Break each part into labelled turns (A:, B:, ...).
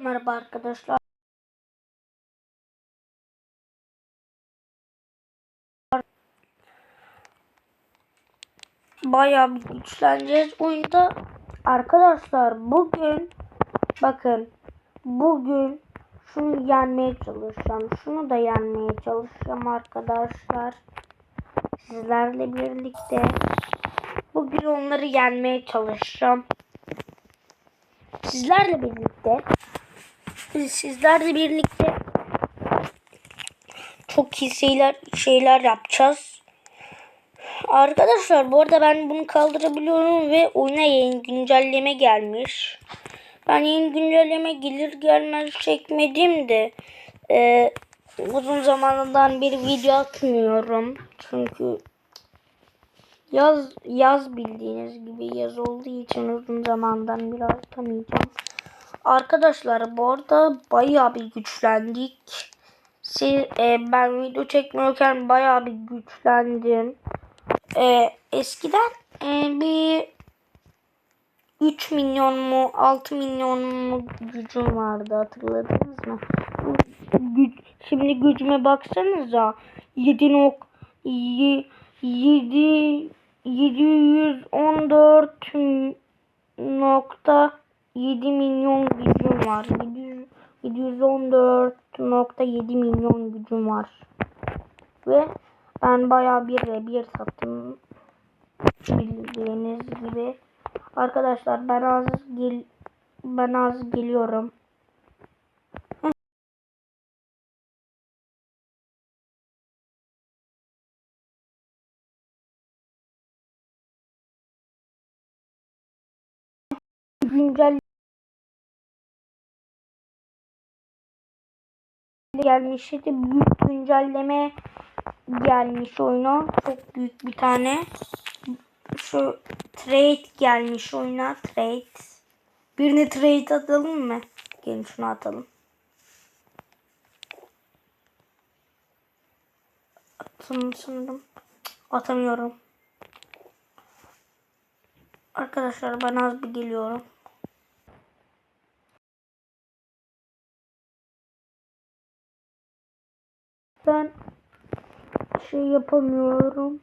A: Merhaba arkadaşlar. Bayağı güçleneceğiz oyunda. Arkadaşlar bugün bakın bugün şunu yenmeye çalışacağım. Şunu da yenmeye çalışacağım arkadaşlar. Sizlerle birlikte bugün onları yenmeye çalışacağım. Sizlerle birlikte sizlerle birlikte çok iyi şeyler yapacağız. Arkadaşlar bu arada ben bunu kaldırabiliyorum ve oyuna yeni güncelleme gelmiş. Ben yeni güncelleme gelir gelmez çekmedim de e, uzun zamandan bir video atmıyorum. Çünkü yaz yaz bildiğiniz gibi yaz olduğu için uzun zamandan biraz atamayacağım. Arkadaşlar bu arada bayağı bir güçlendik. Siz, e, ben video çekmiyorken bayağı bir güçlendim. E, eskiden e, bir 3 milyon mu 6 milyon mu gücüm vardı hatırladınız mı? Güç, şimdi gücüme baksanıza 7 nok 7 714 nokta 7 milyon gücüm var. 700 714.7 milyon gücüm var. Ve ben bayağı bir ve bir sattım. Bildiğiniz gibi. Arkadaşlar ben az gel ben az geliyorum. Güncel gelmişti. Büyük güncelleme gelmiş oyuna. Çok büyük bir tane. Şu trade gelmiş oyuna. Trade. Birini trade atalım mı? Gelin şunu atalım. Attım sanırım. Atamıyorum. Arkadaşlar ben az bir geliyorum. Ben şey yapamıyorum.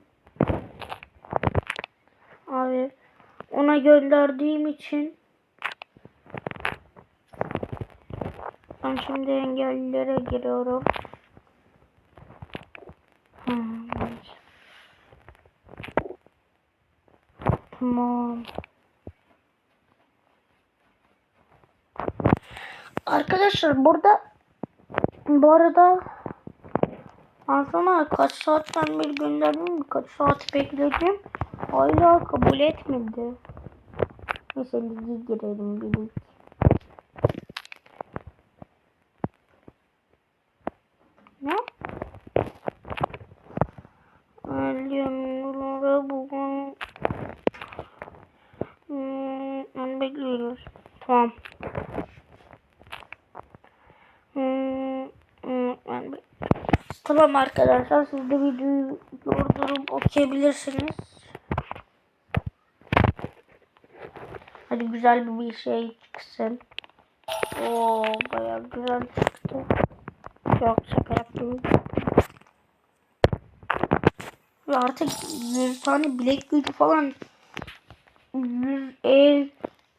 A: Abi ona gönderdiğim için ben şimdi engellilere giriyorum. Hmm. Tamam. Arkadaşlar burada bu arada Aslında kaç saatten bir gönderdim kaç saat bekledim. Hala kabul etmedi. Neyse ligi girelim bir lig. Ne? Alyanlara bugün hmm, onu bekliyoruz. Tamam. Hmm, hmm, ben be- Tamam arkadaşlar siz de videoyu durdurup okuyabilirsiniz. Hadi güzel bir şey çıksın. Oo bayağı güzel çıktı. Yok şaka yaptım. Ve artık 100 tane bilek gücü falan 100 el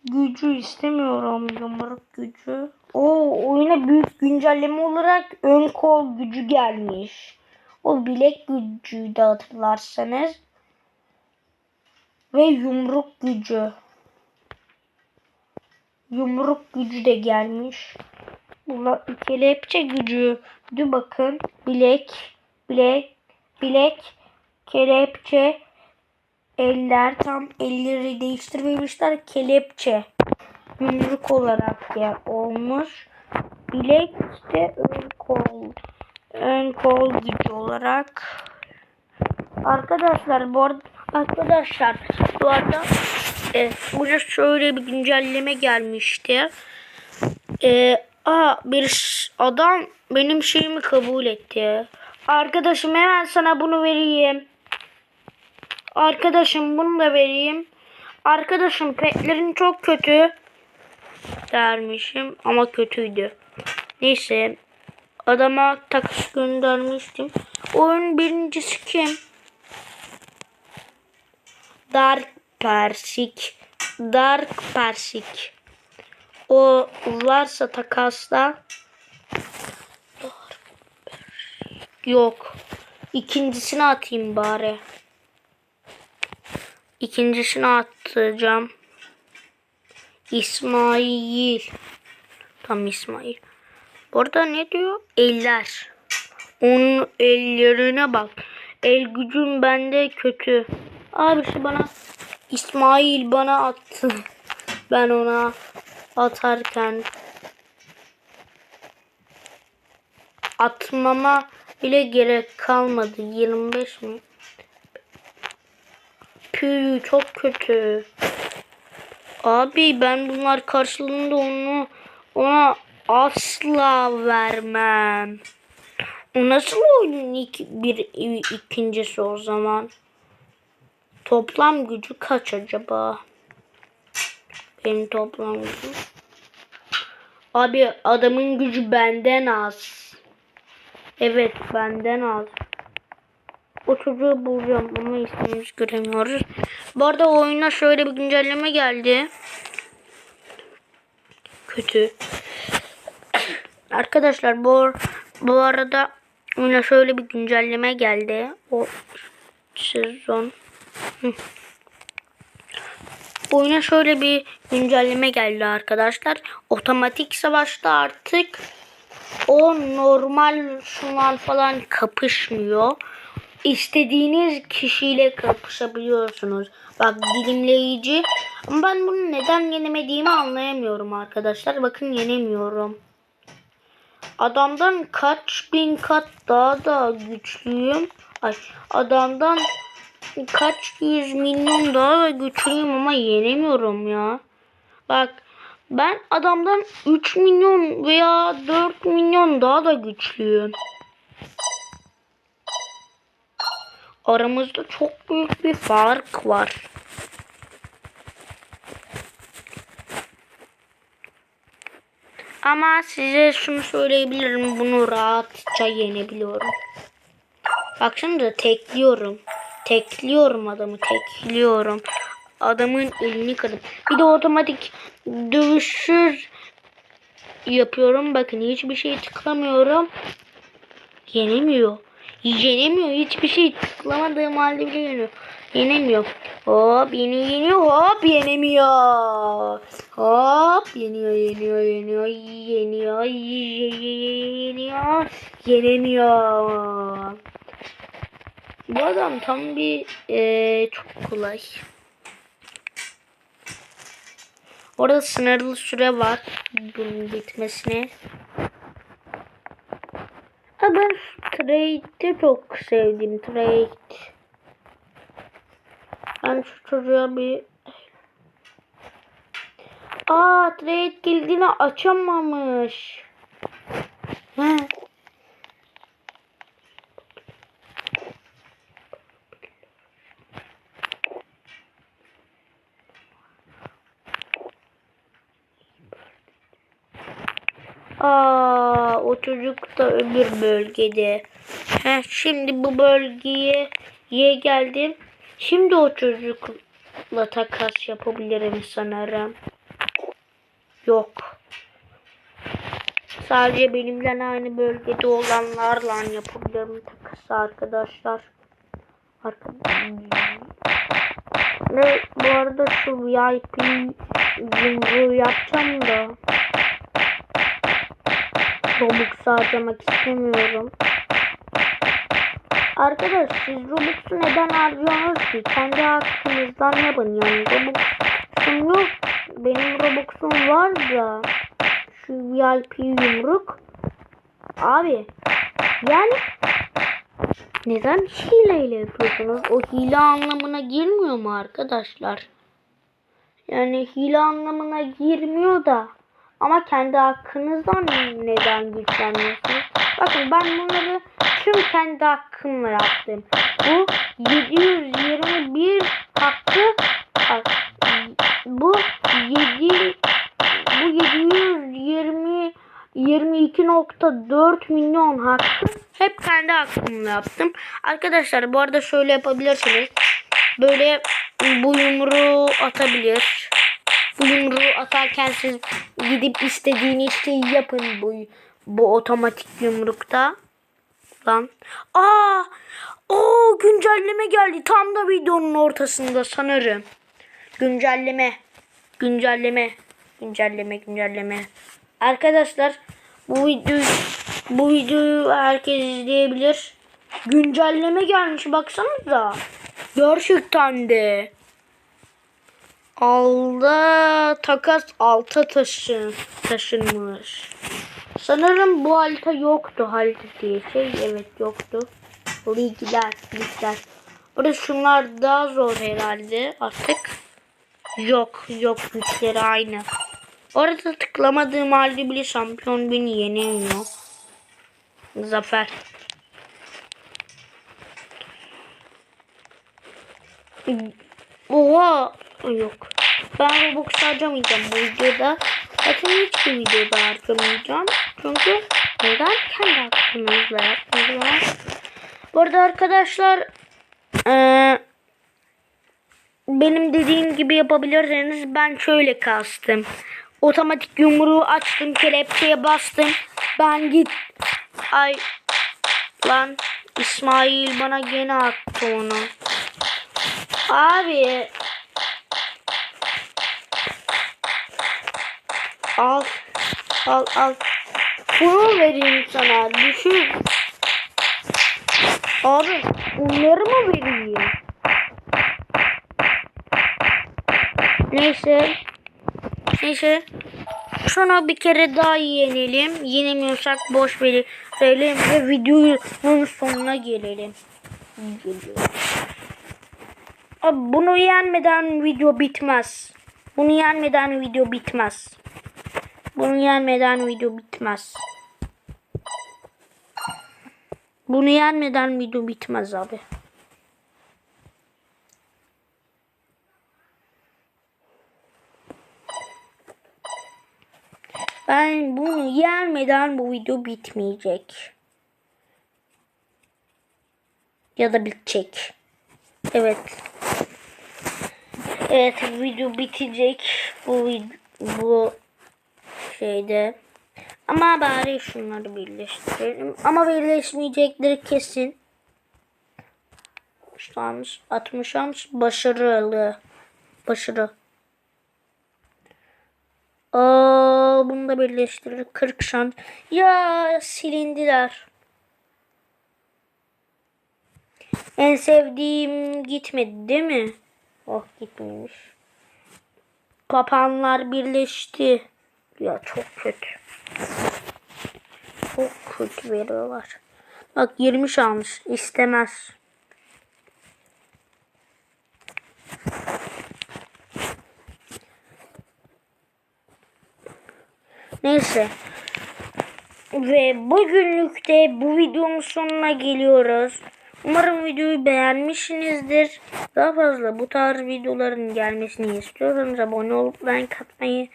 A: gücü istemiyorum yumruk gücü. O oyuna büyük güncelleme olarak ön kol gücü gelmiş. O bilek gücüydü de hatırlarsanız. Ve yumruk gücü. Yumruk gücü de gelmiş. Bunlar kelepçe gücü. Dur bakın. Bilek, bilek, bilek, kelepçe, eller tam elleri değiştirmemişler. Kelepçe yumruk olarak ya olmuş. Bilek de ön kol ön kol gücü olarak. Arkadaşlar bu arada arkadaşlar bu arada e, burada şöyle bir güncelleme gelmişti. E, aa, bir adam benim şeyimi kabul etti. Arkadaşım hemen sana bunu vereyim. Arkadaşım bunu da vereyim. Arkadaşım petlerin çok kötü. Dermişim ama kötüydü. Neyse adama takas göndermiştim. Oyun birincisi kim? Dark Persik. Dark Persik. O varsa takasla Yok. İkincisini atayım bari. İkincisini atacağım. İsmail. Tam İsmail. Burada ne diyor? Eller. Onun ellerine bak. El gücüm bende kötü. Abisi bana İsmail bana attı. Ben ona atarken atmama bile gerek kalmadı. 25 mi? Püh çok kötü. Abi ben bunlar karşılığında onu ona asla vermem. O nasıl oyunun ilk bir ikincisi o zaman? Toplam gücü kaç acaba? Benim toplam gücüm. Abi adamın gücü benden az. Evet benden az. O çocuğu bulacağım ama ismini hiç göremiyoruz. Bu arada oyuna şöyle bir güncelleme geldi. Kötü. Arkadaşlar bu bu arada oyuna şöyle bir güncelleme geldi. O sezon. Hı. Oyuna şöyle bir güncelleme geldi arkadaşlar. Otomatik savaşta artık o normal şunlar falan kapışmıyor. İstediğiniz kişiyle kapışabiliyorsunuz. Bak dilimleyici. Ama ben bunu neden yenemediğimi anlayamıyorum arkadaşlar. Bakın yenemiyorum. Adamdan kaç bin kat daha da güçlüyüm. Ay, adamdan kaç yüz milyon daha da güçlüyüm ama yenemiyorum ya. Bak ben adamdan 3 milyon veya 4 milyon daha da güçlüyüm. Aramızda çok büyük bir fark var. Ama size şunu söyleyebilirim. Bunu rahatça yenebiliyorum. Bak şimdi de tekliyorum. Tekliyorum adamı. Tekliyorum. Adamın elini kırdım. Bir de otomatik dövüşür yapıyorum. Bakın hiçbir şey tıklamıyorum. Yenemiyor. Yenemiyor. Hiçbir şey tıklamadığım halde bile yeniyor. Yenemiyor. Hop yeniyor yeniyor. Hop yenemiyor. Hop yeniyor yeniyor yeniyor. Yeniyor. Yeniyor. Yenemiyor. Bu adam tam bir ee, çok kolay. Orada sınırlı süre var bunun bitmesine. Ha ben trade'i çok sevdim. Trade. Ben şu çocuğa bir Aa trade kilidini açamamış. He. Aa, o çocuk da öbür bölgede. Heh, şimdi bu bölgeye ye geldim. Şimdi o çocukla takas yapabilirim sanırım. Yok. Sadece benimle aynı bölgede olanlarla yapabilirim takası arkadaşlar. Arkadaşlar. Ve bu arada şu VIP yumruğu yapacağım da. Robux harcamak istemiyorum. Arkadaş siz Robux'u neden harcıyorsunuz ki? Kendi hakkınızdan yapın yani. Robux'um yok. Benim Robux'um var da. Şu VIP yumruk. Abi. Yani neden hileyle yapıyorsunuz? O hile anlamına girmiyor mu arkadaşlar? Yani hile anlamına girmiyor da. Ama kendi hakkınızdan neden güçlenmiyorsunuz? Bakın ben bunları tüm kendi hakkımla yaptım. Bu 721 hakkı bu 7 bu 22.4 milyon hakkı hep kendi aklımla yaptım. Arkadaşlar bu arada şöyle yapabilirsiniz. Böyle bu yumruğu atabilir. Yumruğu atarken siz gidip istediğiniz şeyi yapın bu bu otomatik yumrukta. Lan. Aa! O güncelleme geldi. Tam da videonun ortasında sanırım. Güncelleme. Güncelleme. Güncelleme, güncelleme. Arkadaşlar bu videoyu bu videoyu herkes izleyebilir. Güncelleme gelmiş baksanıza. Gerçekten de. Alda takas alta taşın taşınmış. Sanırım bu harita yoktu harita diye şey. Evet yoktu. Ligler, ligler. Burada şunlar daha zor herhalde artık. Yok, yok güçleri aynı. Orada tıklamadığım halde bile şampiyon beni yenemiyor. Zafer. Oha. Yok. Ben Robux harcamayacağım bu videoda. Zaten hiçbir videoda harcamayacağım. Çünkü neden kendi aklınızla yapmadınız? Bu arada arkadaşlar eee benim dediğim gibi yapabilirseniz ben şöyle kastım. Otomatik yumruğu açtım, kelepçeye bastım. Ben git. Ay lan İsmail bana gene attı onu. Abi al al al. Bunu vereyim sana. Düşün. Abi bunları mı vereyim? Neyse. Neyse. Şunu bir kere daha yenelim. Yenemiyorsak boş verelim ve videonun sonuna gelelim. Abi bunu yenmeden video bitmez. Bunu yenmeden video bitmez. Bunu yenmeden video bitmez. Bunu yenmeden video bitmez abi. Ben bunu yenmeden bu video bitmeyecek. Ya da bitecek. Evet. Evet video bitecek. Bu bu şeyde. Ama bari şunları birleştirelim. Ama birleşmeyecekleri kesin. 60 60 60 başarılı. Başarı. Aa, bunu da birleştirir. 40 şans. Ya silindiler. En sevdiğim gitmedi değil mi? Oh gitmemiş. Kapanlar birleşti. Ya çok kötü. Çok kötü veriyorlar. Bak 20 şans istemez. Neyse. Ve bugünlük de bu videonun sonuna geliyoruz. Umarım videoyu beğenmişsinizdir. Daha fazla bu tarz videoların gelmesini istiyorsanız abone olup like atmayı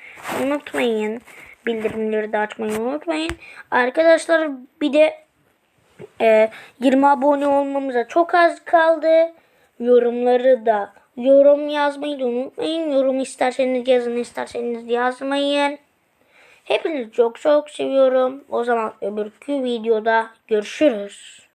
A: unutmayın. Bildirimleri de açmayı unutmayın. Arkadaşlar bir de e, 20 abone olmamıza çok az kaldı. Yorumları da yorum yazmayı da unutmayın. Yorum isterseniz yazın isterseniz yazmayın. Hepinizi çok çok seviyorum. O zaman öbürkü videoda görüşürüz.